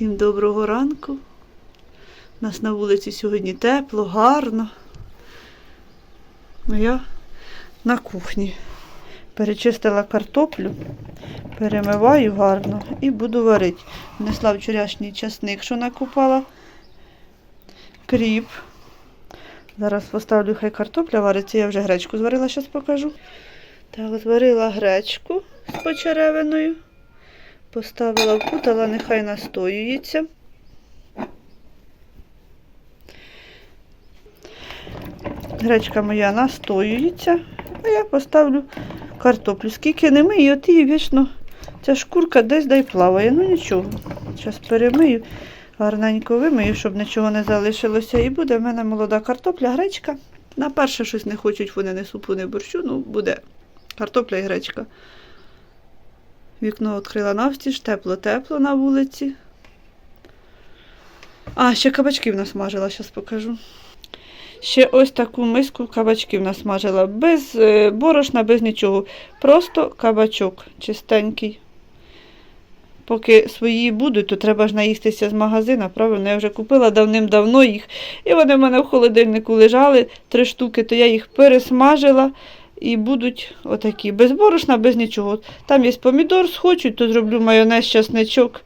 Всім доброго ранку. У нас на вулиці сьогодні тепло, гарно. Ну, я на кухні. Перечистила картоплю, перемиваю гарно і буду варити. Внесла вчорашній часник, що накупала. Кріп. Зараз поставлю, хай картопля вариться. Я вже гречку зварила, зараз покажу. Так, зварила гречку з почеревиною. Поставила вкутала, нехай настоюється. Гречка моя настоюється, а я поставлю картоплю. Скільки не мию, от її вічно ця шкурка десь дай плаває. Ну нічого. Зараз перемию, гарненько вимию, щоб нічого не залишилося. І буде в мене молода картопля, гречка. На перше щось не хочуть вони не супу, не борщу, ну буде картопля і гречка. Вікно відкрила навстіж, тепло-тепло на вулиці. А, ще кабачків насмажила, зараз покажу. Ще ось таку миску кабачків насмажила. Без е, борошна, без нічого. Просто кабачок чистенький. Поки свої будуть, то треба ж наїстися з магазина, правильно? Я вже купила давним-давно їх. І вони в мене в холодильнику лежали три штуки, то я їх пересмажила і будуть отакі. Без борошна, без нічого. Там є помідор, схочуть, то зроблю майонез, часничок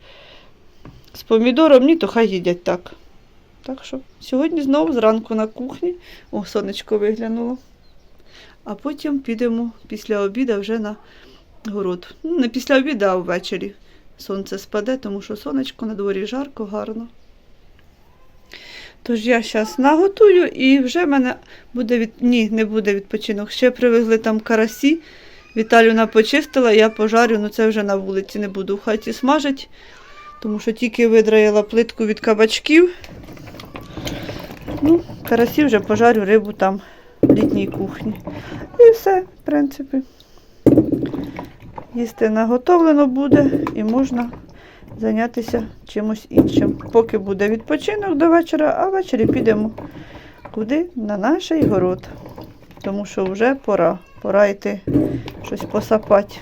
з помідором, ні, то хай їдять так. Так що сьогодні знову зранку на кухні. О, сонечко виглянуло. А потім підемо після обіду вже на город. Ну, не після обіду, а ввечері. Сонце спаде, тому що сонечко на дворі жарко, гарно. Тож я зараз наготую і вже в мене буде від... Ні, не буде відпочинок. Ще привезли там карасі. Віталюна почистила, я пожарю, ну це вже на вулиці не буду в хаті смажити, тому що тільки видраїла плитку від кабачків. Ну, карасі вже пожарю рибу там в літній кухні. І все, в принципі. Їсти наготовлено буде і можна зайнятися чимось іншим. Поки буде відпочинок до вечора, а ввечері підемо куди? На наш город. Тому що вже пора. Пора йти щось посапати.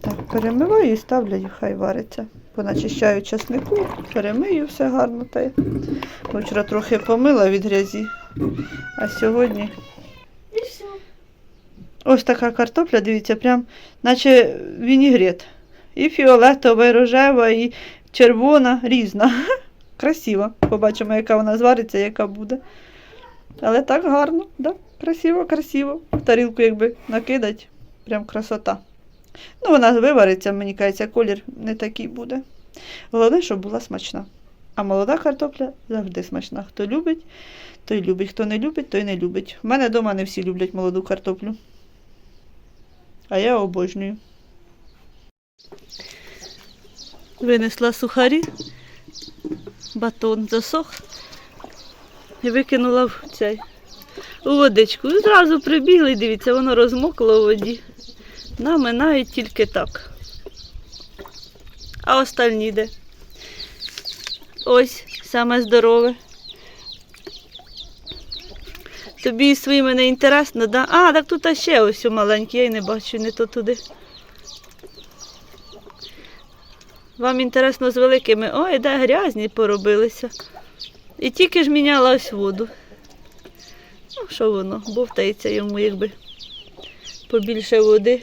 Так, перемиваю і ставлю, хай вариться. Поначищаю часнику, перемию все гарно. Та вчора трохи помила від грязі. А сьогодні ось така картопля, дивіться, прям наче вінігрет. І фіолетова, і рожева, і червона, різна. Красива. Побачимо, яка вона звариться, яка буде. Але так гарно, да? красиво, красиво. Тарілку якби накидать, прям красота. Ну, вона вивариться, мені кажеться, колір не такий буде. Головне, щоб була смачна. А молода картопля завжди смачна. Хто любить, той любить. Хто не любить, той не любить. У мене вдома не всі люблять молоду картоплю. А я обожнюю. Винесла сухарі, батон засох і викинула в цей у водичку. І зразу прибігли, дивіться, воно розмокло у воді. Наминають тільки так. А остальні де? Ось саме здорове. Тобі своїми не інтересно, да? А, так тут ще ось маленькі, я й не бачу, не то туди. Вам інтересно з великими. Ой, де грязні поробилися. І тільки ж міняла ось воду. Ну, що воно, бовтається йому, якби побільше води.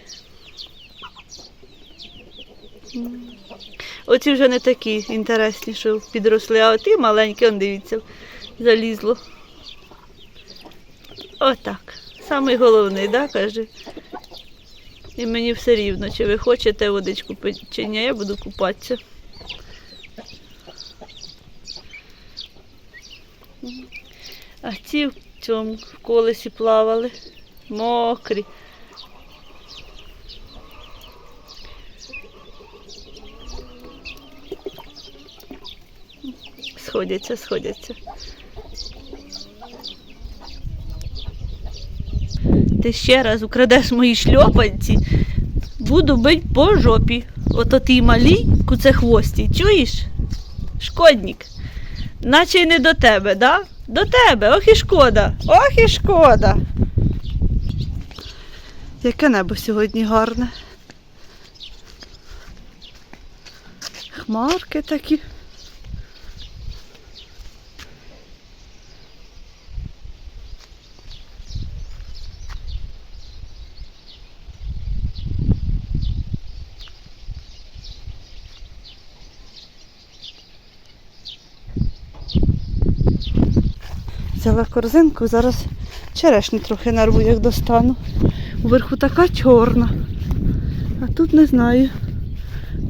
Оці вже не такі інтересні, що підросли, а оті маленькі, он дивіться, залізло. Отак. Самий головний, да, каже. І мені все рівно, чи ви хочете водичку пити, чи ні, я буду купатися. А ці в цьому в колесі плавали, мокрі. Сходяться, сходяться. Ти ще раз украдеш мої шльопанці, буду бить по жопі. Ото ти малій куцехвості, чуєш? Шкодник. Наче й не до тебе, да? До тебе, ох і шкода, ох і шкода. Яке небо сьогодні гарне. хмарки такі. Взяла корзинку, зараз черешню трохи нарву, як достану. Уверху така чорна. А тут не знаю.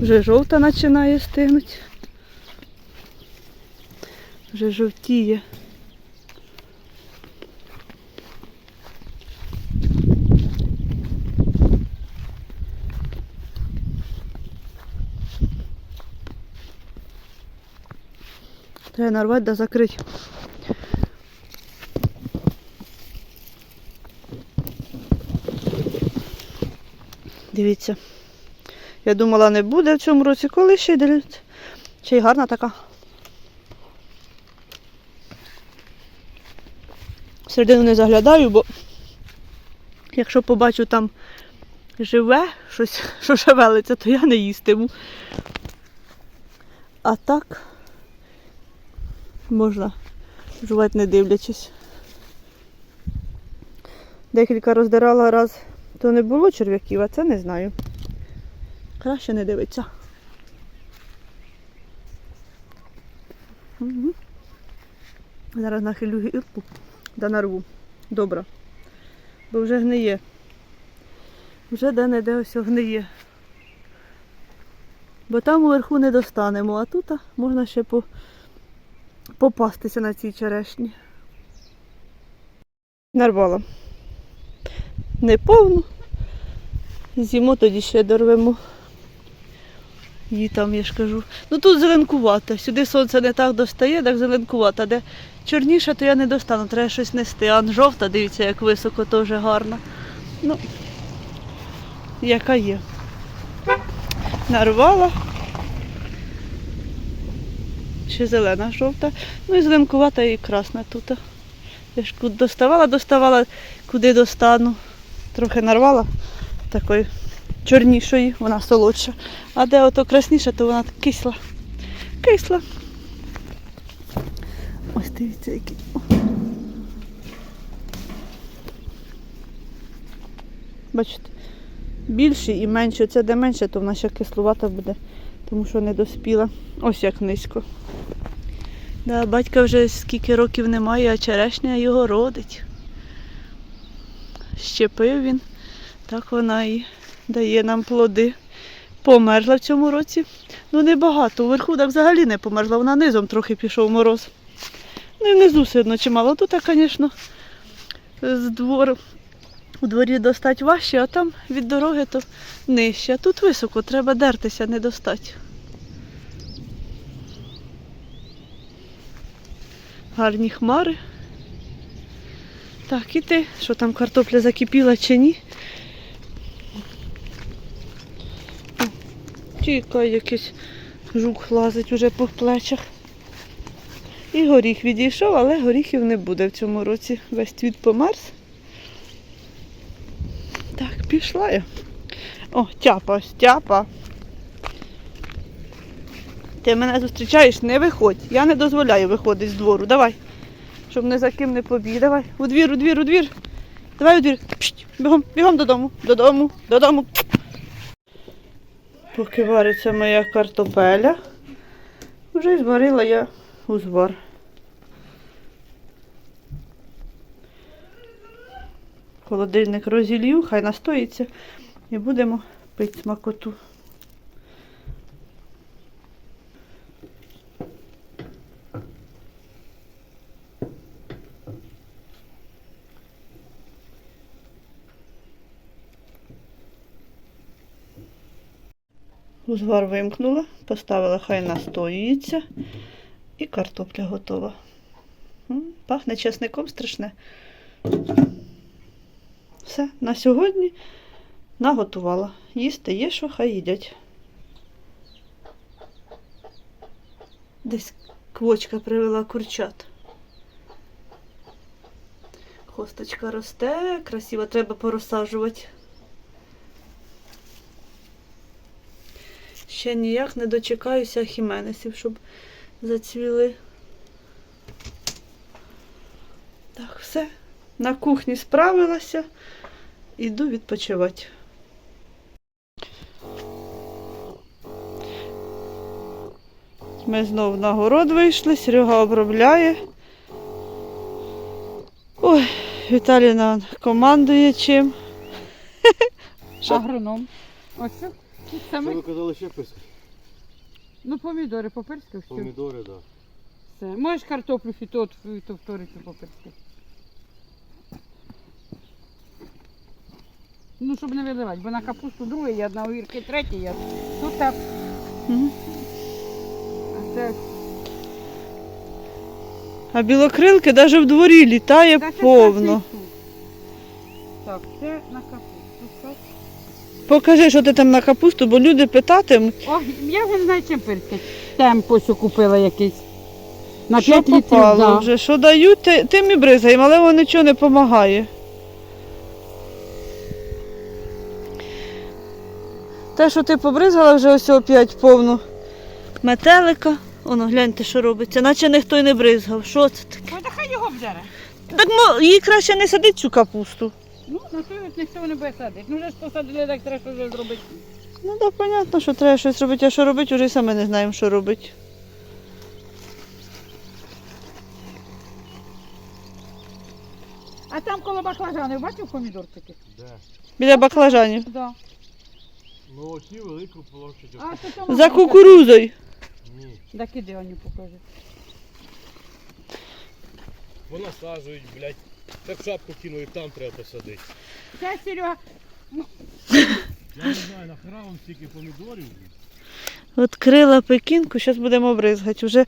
Вже жовта починає стигнути. Вже жовтіє. Треба нарвати да закрити. Дивіться. Я думала, не буде в цьому році, коли ще дивіться. Ще й гарна така. Всередину не заглядаю, бо якщо побачу там живе, щось, що шевелиться, то я не їстиму. А так можна жувати не дивлячись. Декілька роздирала раз, то не було черв'яків, а це не знаю. Краще не дивиться. Угу. Зараз нахилю гірку да нарву. Добре. Бо вже гниє. Вже де-не-де ось гниє. Бо там уверху не достанемо, а тут можна ще по... попастися на цій черешні. Нарвала. Не повну. З'їмо тоді ще дорвемо. Її там, я ж кажу. Ну тут зеленкувато. Сюди сонце не так достає, так зеленкувато. Де чорніше, то я не достану, треба щось нести. А жовта, дивіться, як високо, теж гарна. Ну, яка є. Нарвала. Ще зелена, жовта. Ну і зеленкувата і красна тут. Я ж доставала, доставала, куди достану. Трохи нарвала такої чорнішої, вона солодша. А де ото красніша, то вона кисла. Кисла. Ось дивіться, які. Бачите, більші і менші. Це де менше, то вона ще кислувата буде, тому що не доспіла. Ось як низько. Да, батька вже скільки років немає, а черешня його родить. Щепив він, так вона і дає нам плоди. Померзла в цьому році. Ну небагато. Вверху так взагалі не померзла, вона низом трохи пішов мороз. Ну і внизу все одно чимало. Тут, звісно, з двору у дворі достати важче, а там від дороги то нижче. А тут високо, треба дертися, не достати. Гарні хмари. Так, і ти, що там картопля закипіла чи ні? Тікає якийсь жук лазить уже по плечах. І горіх відійшов, але горіхів не буде в цьому році. Весь цвіт померз. Так, пішла я. О, тяпа, тяпа. Ти мене зустрічаєш, не виходь. Я не дозволяю виходити з двору. Давай. Щоб не за ким не побіг. Давай. У двір, у двір, у двір. Давай у двір. Пшт, бігом, бігом додому. Додому, додому. Поки вариться моя картопеля, вже й зварила я узвар. Холодильник розілью, хай настоїться і будемо пити смакоту. Узвар вимкнула, поставила, хай настоюється і картопля готова. Пахне чесником страшне. Все, на сьогодні наготувала. Їсти є, що хай їдять. Десь квочка привела курчат. Хосточка росте, красиво, треба порозсаджувати. Ще ніяк не дочекаюся хіменесів, щоб зацвіли. Так, все. На кухні справилася. Іду відпочивати. Ми знов на город вийшли, Серега обробляє. Ой, Віталіна командує чим. Агроном. Ось це. Саме. ви казали ще пискати? Ну, помідори, поперське, все. Помідори, так. все. Можеш картоплю фітот, то вторицю поперське. Ну, щоб не виливати, бо на капусту другий є, на огірки третій є. Тут так, Мгм. а це А білокрилки навіть в дворі літає Та це повно. суп. Так, це на капусту. Покажи, що ти там на капусту, бо люди питатимуть, О, я вже не знаю, чим пирскать. Темп ось купила якийсь. На що 5 літрів, попало да. вже, що дають, ти- тим і бризгаємо, але воно нічого не допомагає. Те, що ти побризгала вже ось опять повну метелика. Воно, гляньте, що робиться, наче ніхто й не бризгав. Що це таке? Ой, та хай його вдере. Так ну, їй краще не садить цю капусту. Ну, на той от ніхто не буде садити. Ну, вже ж посадили, так треба щось зробити. Ну так, понятно, що треба щось робити, а що робити, вже й самі не знаємо, що робити. А там коло баклажани, бачив помідорчики? Де? Біля баклажанів. Да. Ну оті велику площадь. А там За кукурузою. Ні. Так іди, Аню покаже. Бо насаджують, блядь. Так шапку кинули, там треба посадити. Це Серега. Я не знаю, нахера вам стільки помідорів. Відкрила пекінку, зараз будемо бризгати. Вже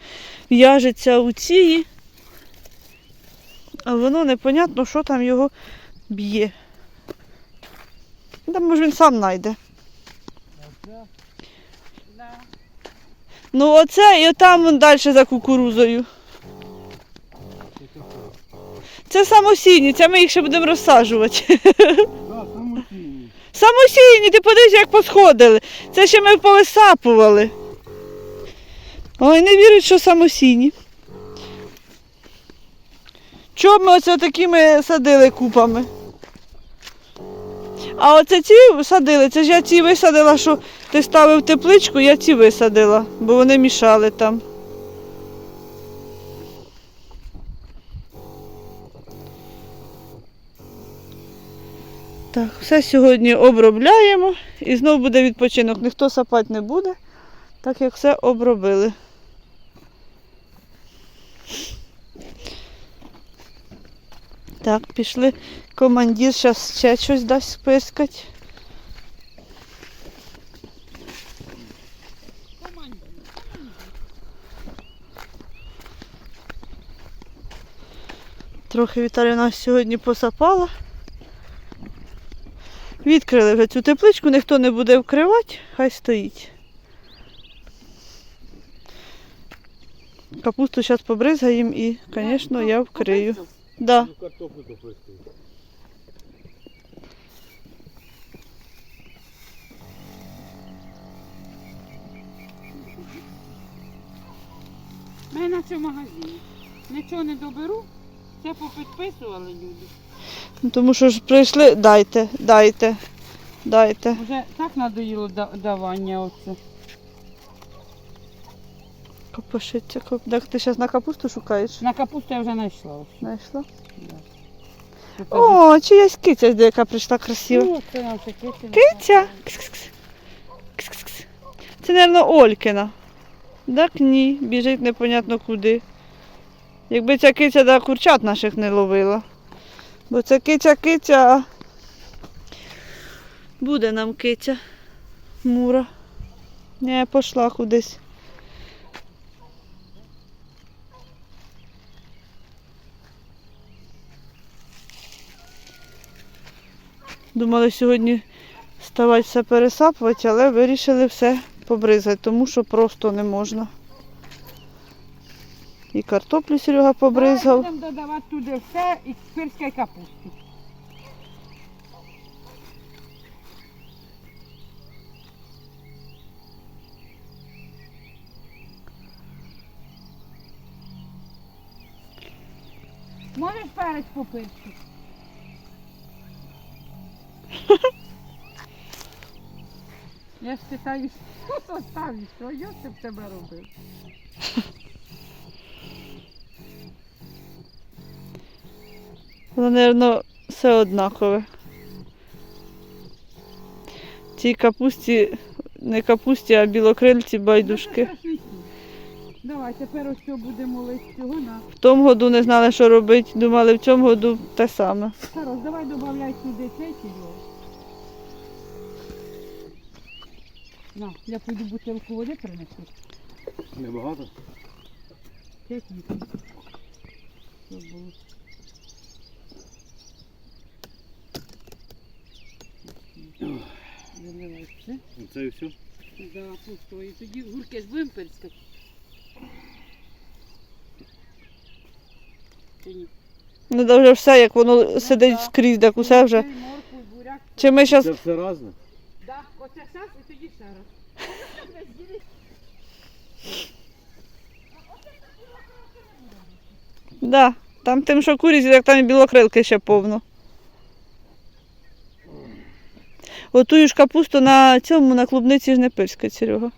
в'яжеться у ції, а воно непонятно, що там його б'є. Та може він сам знайде. Ну оце і там вон далі за кукурузою. Це таке. Це ми їх ще будемо розсаджувати. Так, самостійні. Самосійні, ти подивись, як посходили. Це ще ми повисапували. Ой, не вірить, що самосійні. Чому ми оце такими садили купами? А оце ці садили, це ж я ці висадила, що ти ставив тепличку, я ці висадила, бо вони мішали там. Так, все сьогодні обробляємо і знов буде відпочинок. Ніхто сапати не буде, так як все обробили. Так, пішли. Командир зараз ще щось дасть спискати. Трохи Віталія нас сьогодні посапала. Відкрили вже цю тепличку, ніхто не буде вкривати, хай стоїть. Капусту зараз побризгаємо і, звісно, я вкрию. Да. Ми на цьому магазині. Нічого не доберу. Це попідписували люди. Тому що ж прийшли, дайте, дайте, дайте. Вже так надоїло да- давання оце. Копошиться, коп. Так ти зараз на капусту шукаєш? На капусту я вже знайшла. ось. Знайшла? Тут О, чиясь киця, де яка прийшла красива. Ну, це наша киця. Киця? Кс-кс-кс. Кс-кс-кс. Це, мабуть, Олькина. Так ні, біжить непонятно куди. Якби ця киця да курчат наших не ловила. Бо це киця киця. а Буде нам киця. Мура. Не, пішла кудись. Думали сьогодні ставати все пересапувати, але вирішили все побризати, тому що просто не можна. І картоплю Серега побризгав. Будемо додавати туди все і спирська капусту. Можеш перець попити? Я ж питаю, що то ставлю, що я це в тебе робив. Воно, мабуть, все однакове. Цій капусті, не капусті, а білокрильці байдужки. Ну. Давай, тепер ось що будемо лити цього на. В тому году не знали, що робити. Думали, в цьому году те саме. Тарас, давай додай сюди цей його. На, я пойду бутилку води принесу. Небагато? П'ять літрів. Щоб було. Заливай все. Це і все? Да, пусто. І тоді гурки ж будемо перскати. Чи ні? Ну, да вже все, як воно сидить да. скрізь, так усе вже. Цей Моркву, буряк. Чи ми зараз Це все разне? Да, оце зараз і тоді ще раз. Да, там тим, що курі, як там і білокрилки ще повно. Отую ж капусту на цьому, на клубниці ж не пирскать, Серега.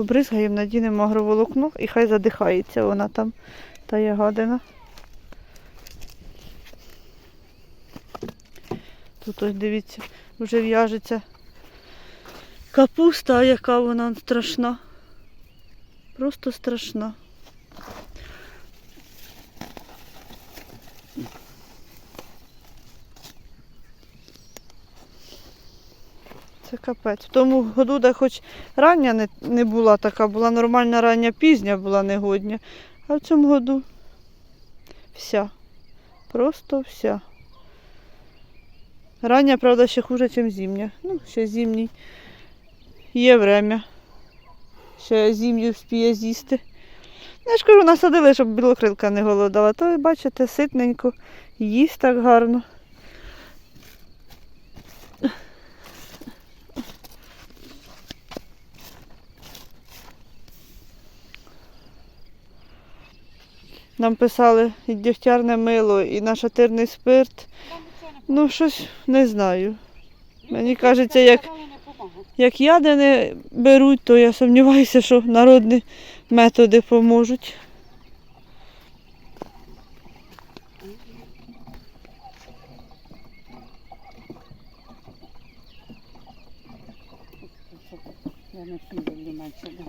Побризгаємо, надінемо агроволокно і хай задихається вона там, та ягодина. Тут ось дивіться, вже в'яжеться капуста, яка вона страшна. Просто страшна. Це капець. В тому году, де хоч рання не, не була така, була нормальна рання пізня, була негодня. А в цьому году вся. Просто вся. Рання, правда, ще хуже, ніж зимня. Ну, ще зимній. Є время. Ще зимню вспіє з'їсти. Я ж кажу, насадили, щоб білокрилка не голодала. То, бачите, ситненько, їсть так гарно. Нам писали і дегтярне мило, і нашатирний спирт. Там нічого не Ну, щось не знаю. Мені кажеться, як-. Як яди не беруть, то я сумніваюся, що народні методи поможуть. Я не всі люблю менше. да.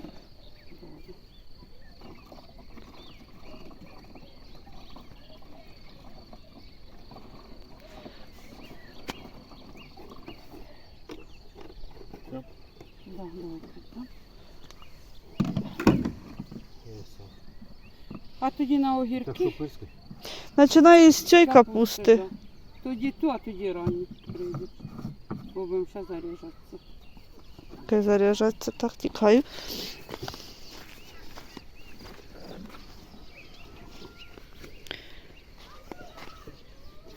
Да. Да. А тоді на Так огірки. Починає з цієї капусти. Тоді то, а тоді ранні прийдуть. Бо будемо ще заряджатися. Хай заряджаться, так тікаю.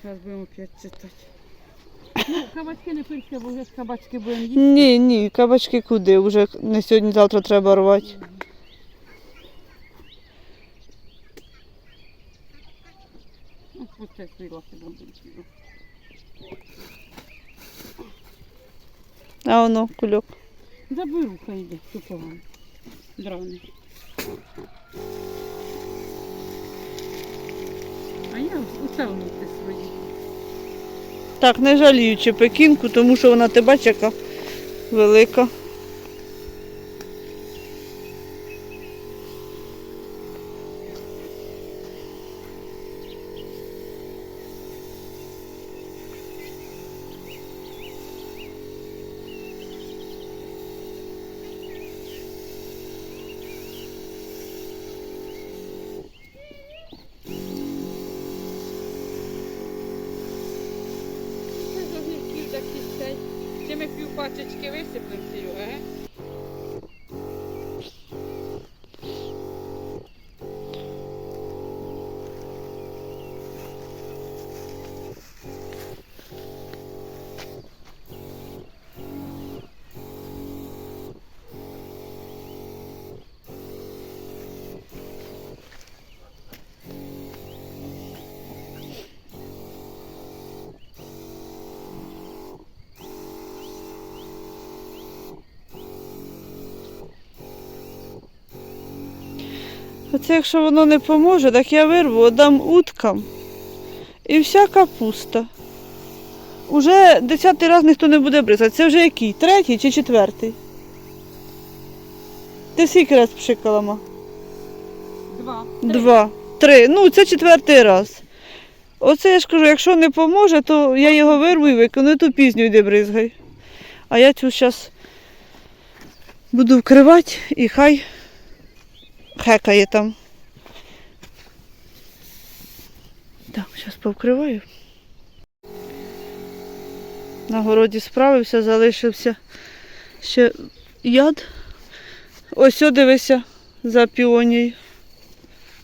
Зараз будемо опять читати. Ну, кабачки не пирське, бо вже ж кабачки будемо їсти. Ні, ні, кабачки куди? Уже не сьогодні-завтра треба рвати. Ну, ось це світло буде. А воно кульок. Заберу, хай йде, що погано. Драний. А я оце внутрі свої. Так, не жаліючи пекінку, тому що вона ти бачиш, яка велика. Це з огірків такі Сьогодні ми пів пачечки висиплемо Серега, ге? Оце якщо воно не поможе, так я вирву, дам уткам. І вся капуста. Уже десятий раз ніхто не буде бризати. Це вже який? Третій чи четвертий? Ти скільки раз пшикала, ма? Два. Три. Два. Три. Ну, це четвертий раз. Оце я ж кажу, якщо не поможе, то я його вирву і викину, і ту пізню йди бризгай. А я цю зараз буду вкривати і хай хекає там. Так, зараз повкриваю. На городі справився, залишився ще яд. Ось дивися за піонією.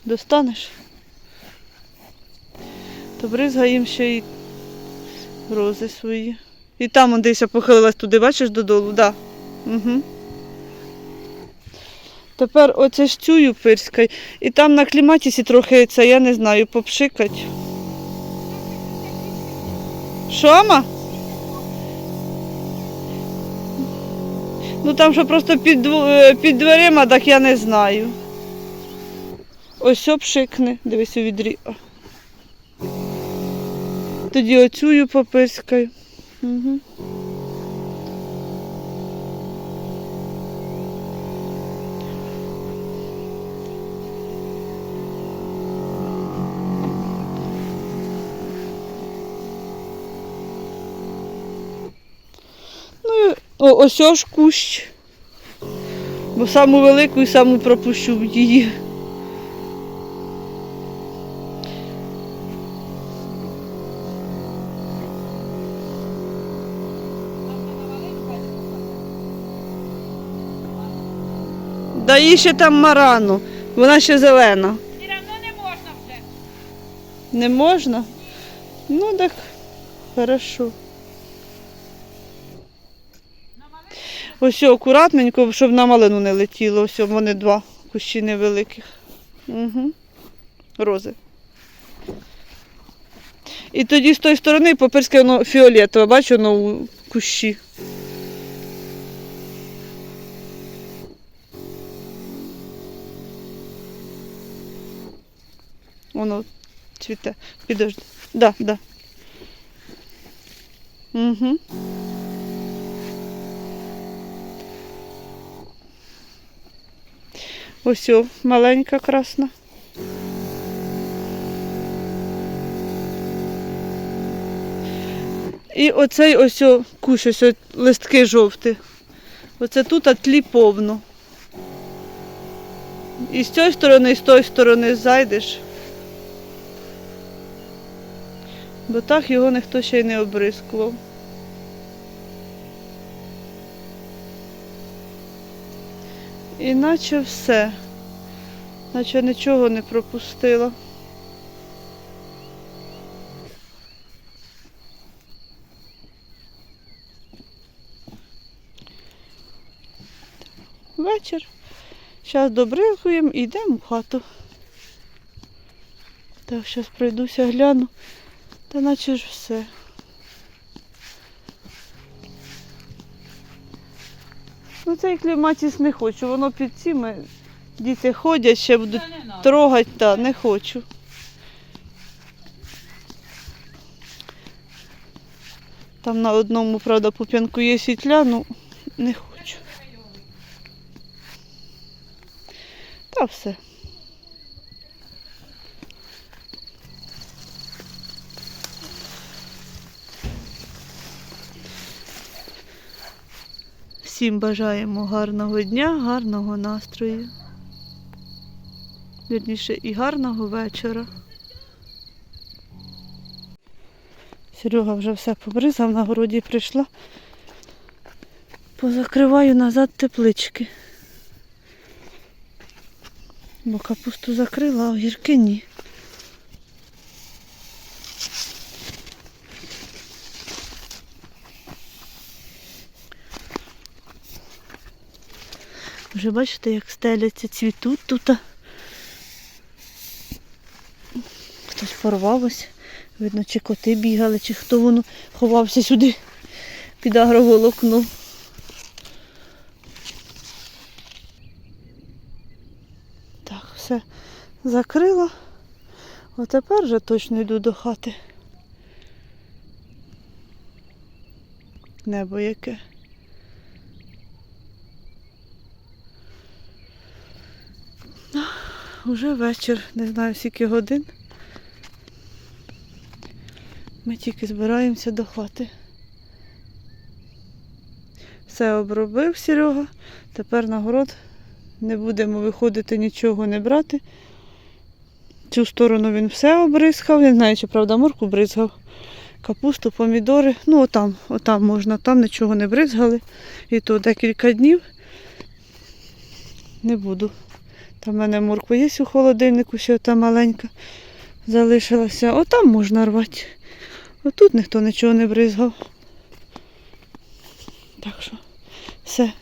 Достанеш? То бризгаємо ще й рози свої. І там он десь похилилась туди, бачиш, додолу, так. Да. Угу. Тепер оце ж цю пирскай. І там на кліматісі трохи це, я не знаю, попшикать. Що, ма? Ну там що просто під, е, під дверима, так я не знаю. Ось обшикне, дивись у відрі. Тоді оцю попискаю. Угу. Ну, і о, ось ось кущ. Бо саму велику і саму пропущу в її. Да їй ще там марану, вона ще зелена. Все одно не можна вже. Не можна? Ну так, хорошо. Ось акуратненько, щоб на малину не летіло. Ось вони два кущі невеликих. Угу. Рози. І тоді з тої сторони поперське воно фіолетове, бачу, воно у кущі. Воно цвіте. Підожди. Да, да. Угу. Ось маленька красна. І оцей ось о, кущ, ось листки жовті. Оце тут а тлі повно. І з цієї сторони, і з тої сторони зайдеш. Бо так його ніхто ще й не обрискував. Іначе все. Наче нічого не пропустила. Вечір. Зараз добригуємо і йдемо в хату. Так, зараз пройдуся, гляну. Та наче ж все. Ну цей кліматіс не хочу, воно під цими діти ходять, ще будуть трогати, та не хочу. Там на одному, правда, пуп'янку є світля, ну не хочу. Та все. Всім бажаємо гарного дня, гарного настрою. Вірніше, і гарного вечора. Серега вже все побризав, на городі прийшла. Позакриваю назад теплички. Бо капусту закрила, а огірки ні. Вже бачите, як стеляться, цвітуть тут. Хтось порвав ось. Видно, чи коти бігали, чи хто воно ховався сюди під агроволокно. Так, все закрила. А тепер вже точно йду до хати. Небо яке. Уже вечір, не знаю скільки годин. Ми тільки збираємося до хати. Все обробив Серега. Тепер на город не будемо виходити, нічого не брати. Цю сторону він все обризкав. Не знаю, чи правда морку бризгав. Капусту, помідори. Ну, отам, отам можна, там нічого не бризгали. І то декілька днів не буду. Там в мене морква є у холодильнику, ще та маленька залишилася. Отам можна рвати. Отут ніхто нічого не бризгав. Так що все.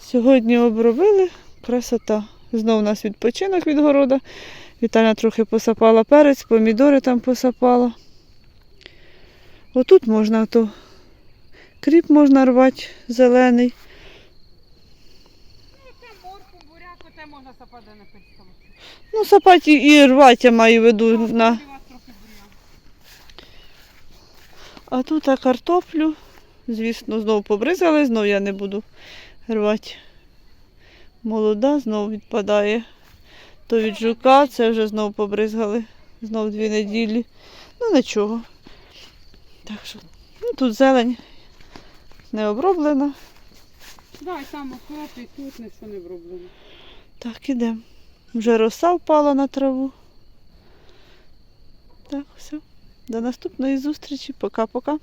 Сьогодні обробили. Красота. Знову у нас відпочинок від города. Віталя трохи посапала перець, помідори там посапала. Отут можна то кріп можна рвати зелений. Це морку, буряк, оте можна сапати. Ну, сапати і рвати я маю в виду на. А тут а картоплю, звісно, знову побризали, знову я не буду рвати. Молода знову відпадає. То від жука, це вже знову побризгали. Знову дві неділі. Ну нічого. Так що, ну тут зелень не оброблена. Да, і там окроп, і тут нічого не вроблено. Так, ідемо. Вже роса впала на траву. Так, все. До наступної зустрічі. Пока-пока.